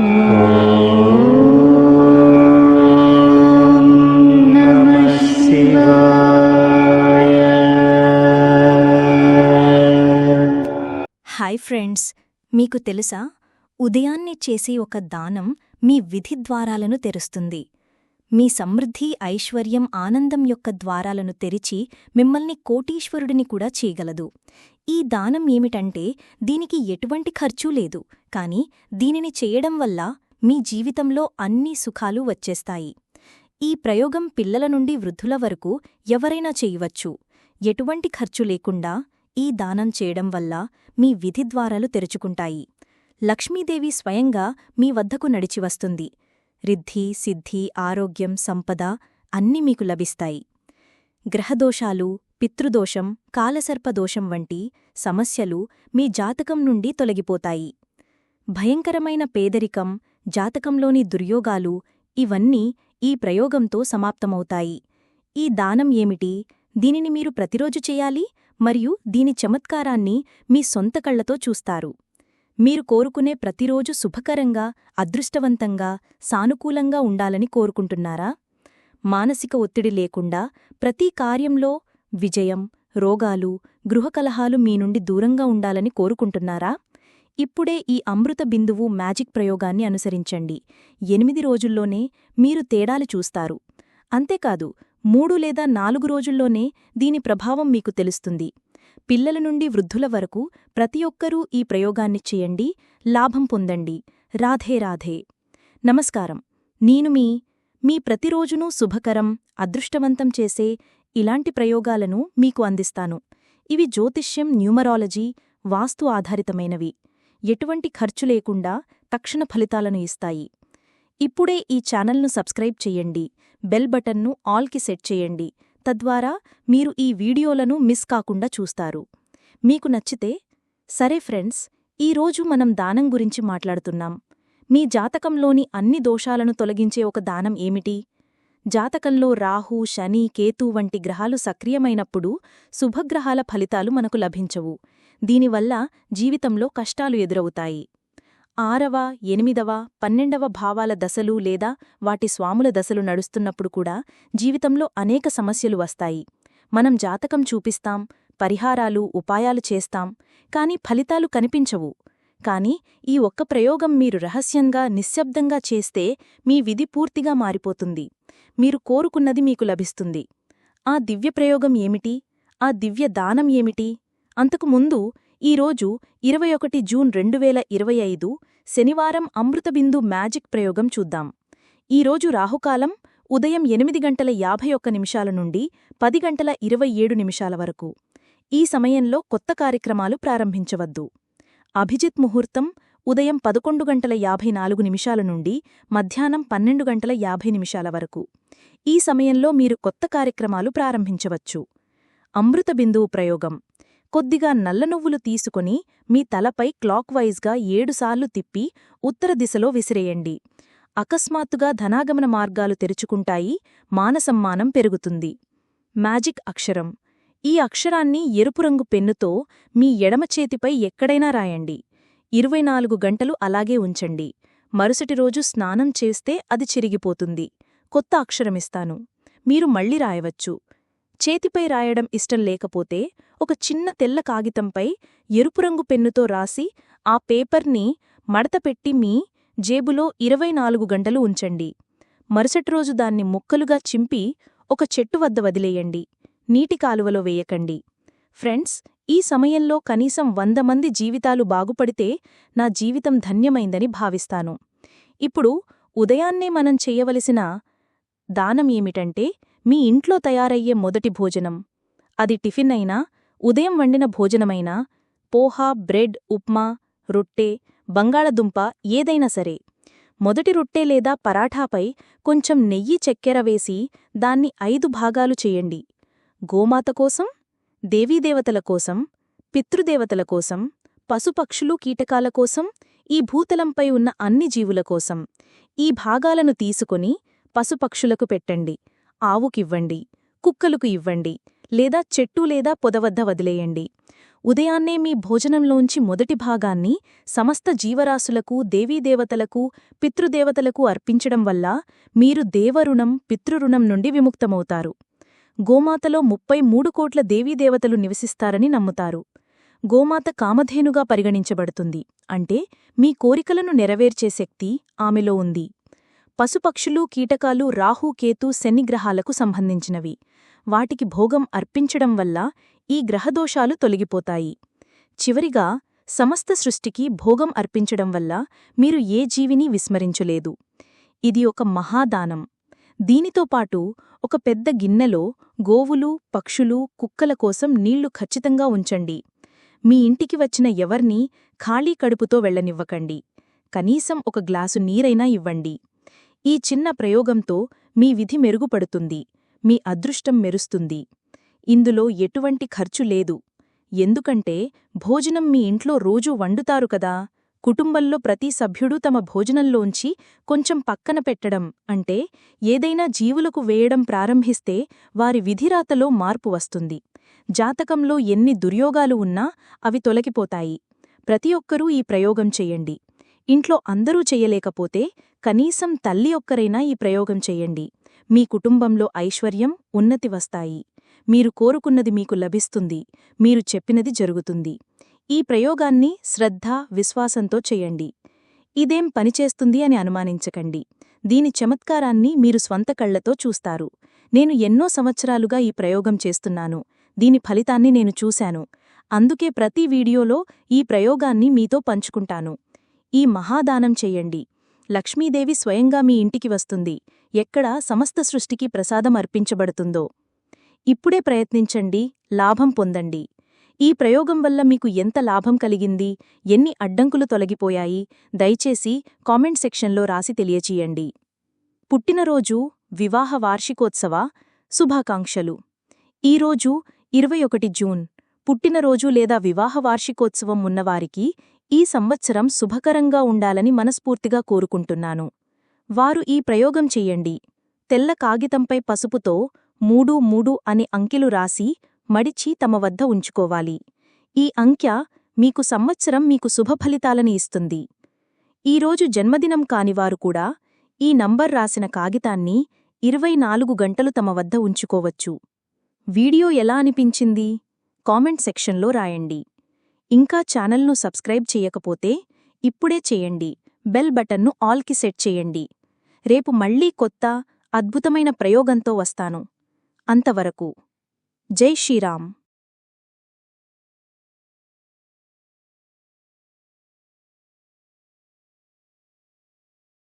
Hi friends మీకు తెలుసా? ఉదయాన్నే చేసే ఒక దానం మీ విధి ద్వారాలను తెరుస్తుంది. మీ సమృద్ధి ఐశ్వర్యం ఆనందం యొక్క ద్వారాలను తెరిచి మిమ్మల్ని కోటీశ్వరుడిని కూడా చేయగలదు. ఈ దానం ఏమిటంటే దీనికి ఎటువంటి ఖర్చూ లేదు కాని దీనిని చేయడం వల్ల మీ జీవితంలో అన్ని సుఖాలు వచ్చేస్తాయి. ఈ ప్రయోగం పిల్లల నుండి వృద్ధుల వరకు ఎవరైనా చేయవచ్చు. ఎటువంటి ఖర్చు లేకుండా ఈ దానం చేయడం వల్ల మీ విధి ద్వారాలు తెరుచుకుంటాయి. లక్ష్మీదేవి స్వయంగా మీ వద్దకు నడిచివస్తుంది రిద్ధి సిద్ధి ఆరోగ్యం సంపద అన్నీ మీకు లభిస్తాయి. గ్రహదోషాలు పితృదోషం కాలసర్పదోషం వంటి సమస్యలు మీ జాతకం నుండి తొలగిపోతాయి. భయంకరమైన పేదరికం జాతకంలోని దుర్యోగాలు ఇవన్నీ ఈ ప్రయోగంతో సమాప్తమవుతాయి. ఈ దానం ఏమిటి? దీనిని మీరు ప్రతిరోజు చేయాలి? మరియు దీని చమత్కారాన్ని మీ సొంత కళ్ళతో చూస్తారు. మీరు కోరుకునే ప్రతిరోజు శుభకరంగా అదృష్టవంతంగా సానుకూలంగా ఉండాలని కోరుకుంటున్నారా? మానసిక ఒత్తిడి లేకుండా ప్రతి కార్యంలో విజయం రోగాలు గృహకలహాలు మీ నుండి దూరంగా ఉండాలని కోరుకుంటున్నారా? ఇప్పుడే ఈ అమృత బిందువు మ్యాజిక్ ప్రయోగాన్ని అనుసరించండి. ఎనిమిది రోజుల్లోనే మీరు తేడాలు చూస్తారు. అంతేకాదు మూడు లేదా నాలుగు రోజుల్లోనే దీని ప్రభావం మీకు తెలుస్తుంది. పిల్లల నుండి వృద్ధుల వరకు ప్రతి ఒక్కరూ ఈ ప్రయోగాన్ని చేయండి లాభం పొందండి. రాధే రాధే. నమస్కారం. నేను మీ మీ ప్రతిరోజునూ శుభకరం అదృష్టవంతం చేసే ఇలాంటి ప్రయోగాలను మీకు అందిస్తాను. ఇవి జ్యోతిష్యం న్యూమరాలజీ వాస్తు ఆధారితమైనవి. ఎటువంటి ఖర్చు లేకుండా తక్షణ ఫలితాలను ఇస్తాయి. ఇప్పుడే ఈ ఛానల్ను సబ్స్క్రైబ్ చెయ్యండి బెల్ బటన్ను ఆల్కి సెట్ చేయండి. తద్వారా మీరు ఈ వీడియోలను మిస్ కాకుండా చూస్తారు. మీకు నచ్చితే సరే ఫ్రెండ్స్ ఈరోజు మనం దానం గురించి మాట్లాడుతున్నాం. మీ జాతకంలోని అన్ని దోషాలను తొలగించే ఒక దానం ఏమిటి? జాతకంలో రాహు శని కేతు వంటి గ్రహాలు సక్రియమైనప్పుడు శుభగ్రహాల ఫలితాలు మనకు లభించవు. దీనివల్ల జీవితంలో కష్టాలు ఎదురవుతాయి. ఆరవ ఎనిమిదవ పన్నెండవ భావాల దశలు లేదా వాటి స్వాముల దశలు నడుస్తున్నప్పుడు కూడా జీవితంలో అనేక సమస్యలు వస్తాయి. మనం జాతకం చూపిస్తాం పరిహారాలు ఉపాయాలు చేస్తాం కాని ఫలితాలు కనిపించవు. కాని ఈ ఒక్క ప్రయోగం మీరు రహస్యంగా నిశ్శబ్దంగా చేస్తే మీ విధి పూర్తిగా మారిపోతుంది. మీరు కోరుకున్నది మీకు లభిస్తుంది. ఆ దివ్య ప్రయోగం ఏమిటి? ఆ దివ్య దానం ఏమిటి? అంతకు ముందు ఈరోజు ఇరవై ఒకటి జూన్ రెండు వేల ఇరవై ఐదు శనివారం అమృతబిందు మ్యాజిక్ ప్రయోగం చూద్దాం. ఈరోజు రాహుకాలం ఉదయం ఎనిమిది గంటల యాభై ఒక్క నిమిషాల నుండి పది గంటల ఇరవై ఏడు నిమిషాల వరకు. ఈ సమయంలో కొత్త కార్యక్రమాలు ప్రారంభించవద్దు. అభిజిత్ ముహూర్తం ఉదయం పదకొండు గంటల యాభై నాలుగు నిమిషాల నుండి మధ్యాహ్నం పన్నెండు గంటల యాభై నిమిషాల వరకు. ఈ సమయంలో మీరు కొత్త కార్యక్రమాలు ప్రారంభించవచ్చు. అమృత బిందువు ప్రయోగం. కొద్దిగా నల్ల నువ్వులు తీసుకొని మీ తలపై క్లాక్వైజ్గా ఏడుసార్లు తిప్పి ఉత్తర దిశలో విసిరేయండి. అకస్మాత్తుగా ధనాగమన మార్గాలు తెరుచుకుంటాయి మానసమ్మానం పెరుగుతుంది. మ్యాజిక్ అక్షరం. ఈ అక్షరాన్ని ఎరుపు రంగు పెన్నుతో మీ ఎడమ చేతిపై ఎక్కడైనా రాయండి. ఇరవై నాలుగు గంటలు అలాగే ఉంచండి. మరుసటి రోజు స్నానం చేస్తే అది చిరిగిపోతుంది. కొత్త అక్షరమిస్తాను మీరు మళ్ళీ రాయవచ్చు. చేతిపై రాయడం ఇష్టం లేకపోతే ఒక చిన్న తెల్ల కాగితంపై ఎరుపు రంగు పెన్నుతో రాసి ఆ పేపర్ని మడతపెట్టి మీ జేబులో ఇరవై నాలుగు గంటలు ఉంచండి. మరుసటి రోజు దాన్ని ముక్కలుగా చింపి ఒక చెట్టు వద్ద వదిలేయండి. నీటి కాలువలో వేయకండి. ఫ్రెండ్స్ ఈ సమయంలో కనీసం వంద మంది జీవితాలు బాగుపడితే నా జీవితం ధన్యమైందని భావిస్తాను. ఇప్పుడు ఉదయాన్నే మనం చేయవలసిన దానం ఏమిటంటే మీ ఇంట్లో తయారయ్యే మొదటి భోజనం. అది టిఫిన్ అయినా ఉదయం వండిన భోజనమైనా పోహా బ్రెడ్ ఉప్మా రొట్టె బంగాళదుంప ఏదైనా సరే. మొదటి రొట్టె లేదా పరాఠాపై కొంచెం నెయ్యి చెక్కెర వేసి దాన్ని ఐదు భాగాలు చేయండి. గోమాత కోసం దేవీదేవతల కోసం పితృదేవతల కోసం పశుపక్షులు కీటకాల కోసం ఈ భూతలంపై ఉన్న అన్ని జీవుల కోసం. ఈ భాగాలను తీసుకొని పశుపక్షులకు పెట్టండి. ఆవుకివ్వండి. కుక్కలకు ఇవ్వండి. లేదా చెట్టు లేదా పొదవద్ద వదిలేయండి. ఉదయాన్నే మీ భోజనంలోంచి మొదటి భాగాన్ని సమస్త జీవరాశులకు దేవీదేవతలకు పితృదేవతలకు అర్పించడం వల్ల మీరు దేవరుణం పితృరుణం నుండి విముక్తమవుతారు. గోమాతలో ముప్పై మూడు కోట్ల దేవీదేవతలు నివసిస్తారని నమ్ముతారు. గోమాత కామధేనుగా పరిగణించబడుతుంది. అంటే మీ కోరికలను నెరవేర్చే శక్తి ఆమెలో ఉంది. పశుపక్షులు కీటకాలు రాహు కేతు శనిగ్రహాలకు సంబంధించినవి. వాటికి భోగం అర్పించడం వల్ల ఈ గ్రహదోషాలు తొలగిపోతాయి. చివరిగా సమస్త సృష్టికి భోగం అర్పించడం వల్ల మీరు ఏ జీవిని విస్మరించలేదు. ఇది ఒక మహాదానం. దీనితో పాటు ఒక పెద్ద గిన్నెలో గోవులు పక్షులు కుక్కల కోసం నీళ్ళు ఖచ్చితంగా ఉంచండి. మీ ఇంటికి వచ్చిన ఎవర్నీ ఖాళీ కడుపుతో వెళ్ళనివ్వకండి కనీసం ఒక గ్లాసు నీరైనా ఇవ్వండి. ఈ చిన్న ప్రయోగంతో మీ విధి మెరుగుపడుతుంది మీ అదృష్టం మెరుస్తుంది. ఇందులో ఎటువంటి ఖర్చు లేదు. ఎందుకంటే భోజనం మీ ఇంట్లో రోజూ వండుతారు కదా. కుటుంబంలో ప్రతి సభ్యుడూ తమ భోజనంలోంచి కొంచెం పక్కన పెట్టడం అంటే ఏదైనా జీవులకు వేయడం ప్రారంభిస్తే వారి విధిరాతలో మార్పు వస్తుంది. జాతకంలో ఎన్ని దుర్యోగాలు ఉన్నా అవి తొలగిపోతాయి. ప్రతి ఒక్కరూ ఈ ప్రయోగం చెయ్యండి ఇంట్లో అందరూ చెయ్యలేకపోతే కనీసం తల్లి ఒక్కరైనా ఈ ప్రయోగం చెయ్యండి. మీ కుటుంబంలో ఐశ్వర్యం ఉన్నతి వస్తాయి. మీరు కోరుకున్నది మీకు లభిస్తుంది. మీరు చెప్పినది జరుగుతుంది. ఈ ప్రయోగాన్ని శ్రద్ధ విశ్వాసంతో చెయ్యండి. ఇదేం పనిచేస్తుంది అని అనుమానించకండి. దీని చమత్కారాన్ని మీరు స్వంత కళ్ళతో చూస్తారు. నేను ఎన్నో సంవత్సరాలుగా ఈ ప్రయోగం చేస్తున్నాను. దీని ఫలితాన్ని నేను చూశాను. అందుకే ప్రతి వీడియోలో ఈ ప్రయోగాన్ని మీతో పంచుకుంటాను. ఈ మహాదానం చెయ్యండి లక్ష్మీదేవి స్వయంగా మీ ఇంటికి వస్తుంది. ఎక్కడ సమస్త సృష్టికి ప్రసాదం అర్పించబడుతుందో. ఇప్పుడే ప్రయత్నించండి లాభం పొందండి. ఈ ప్రయోగం వల్ల మీకు ఎంత లాభం కలిగింది? ఎన్ని అడ్డంకులు తొలగిపోయాయి? దయచేసి కామెంట్ సెక్షన్లో రాసి తెలియచేయండి. పుట్టినరోజు వివాహ వార్షికోత్సవ శుభాకాంక్షలు. ఈరోజు ఇరవై ఒకటి జూన్. పుట్టినరోజు లేదా వివాహ వార్షికోత్సవం ఉన్నవారికి ఈ సంవత్సరం శుభకరంగా ఉండాలని మనస్ఫూర్తిగా కోరుకుంటున్నాను. వారు ఈ ప్రయోగం చెయ్యండి తెల్ల కాగితంపై పసుపుతో మూడు మూడు అని అంకెలు రాసి మడిచి తమ వద్ద ఉంచుకోవాలి. ఈ అంక్య మీకు సంవత్సరం మీకు శుభఫలితాలని ఇస్తుంది. ఈరోజు జన్మదినం కానివారు కూడా ఈ నంబర్ రాసిన కాగితాన్ని ఇరవై నాలుగు గంటలు తమ వద్ద ఉంచుకోవచ్చు. వీడియో ఎలా అనిపించింది? కామెంట్ సెక్షన్లో రాయండి. ఇంకా ఛానల్ను సబ్స్క్రైబ్ చేయకపోతే ఇప్పుడే చేయండి. బెల్ బటన్ను ఆల్కి సెట్ చేయండి. రేపు మళ్ళీ కొత్త అద్భుతమైన ప్రయోగంతో వస్తాను. అంతవరకు జై శ్రీరామ్.